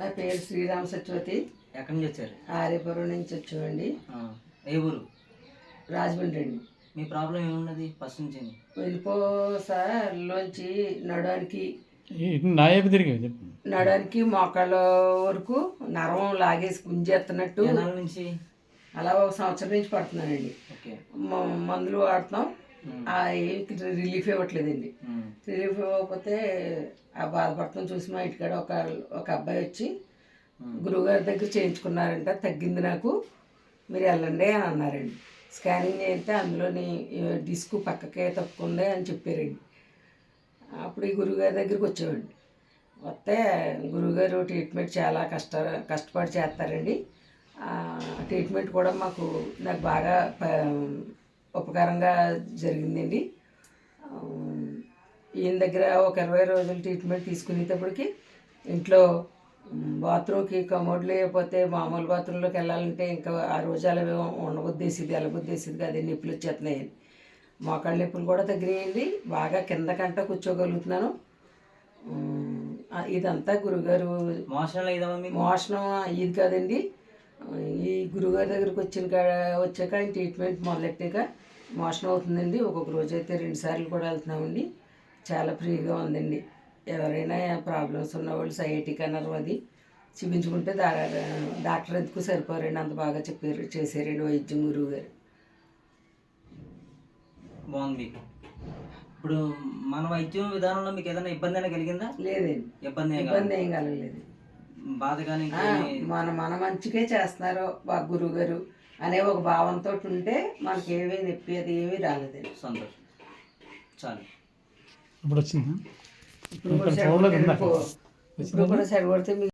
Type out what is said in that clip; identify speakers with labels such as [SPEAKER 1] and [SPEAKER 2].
[SPEAKER 1] నా పేరు శ్రీరామ సత్యవతి.
[SPEAKER 2] ఎక్కడి నుంచి వచ్చారు?
[SPEAKER 1] ఆర్యపురం నుంచి వచ్చామండి
[SPEAKER 2] ఏ ఊరు?
[SPEAKER 1] రాజమండ్రి. అండి
[SPEAKER 2] మీ ప్రాబ్లం ఏమున్నది ఫస్ట్ నుంచి?
[SPEAKER 1] వెళ్ళిపో సార్ లోంచి నడడానికి
[SPEAKER 3] నాయపు తిరిగి చెప్పు.
[SPEAKER 1] నడడానికి మోకాళ్ళ వరకు నరం లాగేసి గుంజేస్తున్నట్టు.
[SPEAKER 2] నుంచి?
[SPEAKER 1] అలా ఒక సంవత్సరం నుంచి పడుతున్నానండి.
[SPEAKER 2] ఓకే.
[SPEAKER 1] మ- మందులు వాడుతున్నాం. రిలీఫ్ ఇవ్వట్లేదండి. రిలీఫ్ ఇవ్వకపోతే ఆ బాధపడతాం చూసి మా ఇంటికాడ ఒక ఒక అబ్బాయి వచ్చి. గురువుగారి దగ్గర చేయించుకున్నారంట తగ్గింది నాకు మీరు వెళ్ళండి అని అన్నారండి. స్కానింగ్ చేస్తే అందులోని డిస్క్ పక్కకే తప్పుకుంది అని చెప్పారండి. అప్పుడు ఈ గురువుగారి దగ్గరికి వచ్చామండి. వస్తే గురువుగారు ట్రీట్మెంట్ చాలా కష్ట కష్టపడి చేస్తారండి. ట్రీట్మెంట్ కూడా మాకు నాకు బాగా ఉపకారంగా జరిగిందండి. ఈయన దగ్గర ఒక ఇరవై రోజులు ట్రీట్మెంట్ తీసుకునేటప్పటికి ఇంట్లో బాత్రూమ్కి కమోడ్ లేకపోతే మామూలు బాత్రూంలోకి వెళ్ళాలంటే ఇంకా ఆ రోజు అలా ఉండబుద్దేసింది వెళ్ళబుద్దేసింది కాదు నొప్పులు వచ్చేస్తున్నాయి మోకాళ్ళ నొప్పులు కూడా తగ్గినాయండి. బాగా కింద కంట కూర్చోగలుగుతున్నాను. ఇదంతా గురుగారు
[SPEAKER 2] మీకు?
[SPEAKER 1] మోషణం ఇది కాదండి. ఈ గురుగారి దగ్గరికి వచ్చిన కాడ వచ్చాక ఆయన ట్రీట్మెంట్ మొదలెట్టాక మోషన్ అవుతుందండి. ఒక్కొక్క రోజు అయితే రెండు సార్లు కూడా వెళ్తున్నామండి. చాలా ఫ్రీగా ఉందండి. ఎవరైనా ప్రాబ్లమ్స్ ఉన్న వాళ్ళు సైఐటిక్ అన్నారు అది. చూపించుకుంటే డాక్టర్ ఎందుకు సరిపోరండి? అంత బాగా చెప్పారు చేశారండి వైద్యం గురువు గారు.
[SPEAKER 2] బాగుంది. ఇప్పుడు మన వైద్యం విధానంలో మీకు ఏదైనా ఇబ్బంది అయినా కలిగిందా?
[SPEAKER 1] లేదండి.
[SPEAKER 2] ఇబ్బంది
[SPEAKER 1] ఇబ్బంది ఏం కలగలేదు.
[SPEAKER 2] బాధ కానీ
[SPEAKER 1] ఆ, మన మన మంచికే చేస్తున్నారు బా గురువు గారు అనే ఒక భావంతో ఉంటే మనకి ఏమీ నొప్పి అది ఏమీ రాలేదండి
[SPEAKER 2] సంతోషం. చాలు.
[SPEAKER 3] ఇప్పుడు వచ్చిందా?
[SPEAKER 1] ఇప్పుడు కూడా సెలవు కొడితే